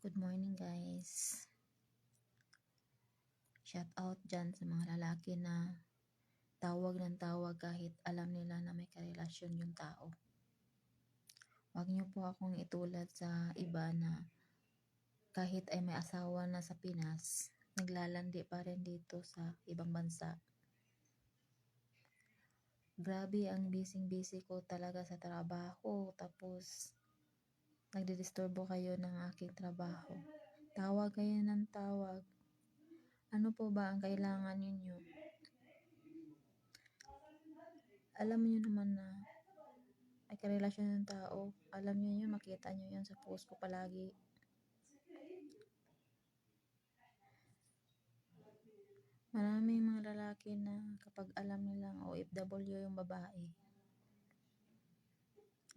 Good morning guys. Shout out dyan sa mga lalaki na tawag ng tawag kahit alam nila na may karelasyon yung tao. Huwag niyo po akong itulad sa iba na kahit ay may asawa na sa Pinas, naglalandi pa rin dito sa ibang bansa. Grabe ang busy-busy ko talaga sa trabaho. Tapos, nagdidisturbo kayo ng aking trabaho. Tawag kayo ng tawag. Ano po ba ang kailangan ninyo? Alam niyo naman na may karelasyon ng tao. Alam niyo yun, makita niyo yun sa post ko palagi. Maraming mga lalaki na kapag alam nilang OFW yung babae,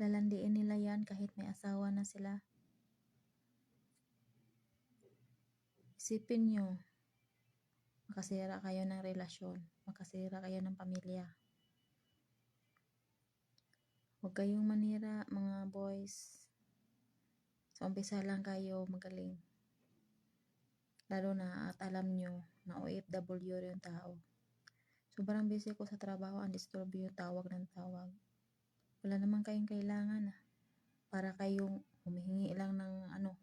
lalandiin nila yan kahit may asawa na sila. Isipin nyo, makasira kayo ng relasyon, makasira kayo ng pamilya. Huwag kayong manira mga boys. Sa umpisa lang kayo magaling. Lalo na at alam nyo na OFW yung tao. Sobrang busy ko sa trabaho, ang disturb yung tawag ng tawag. Wala naman kayong kailangan ah. Para kayong humihingi lang ng ano,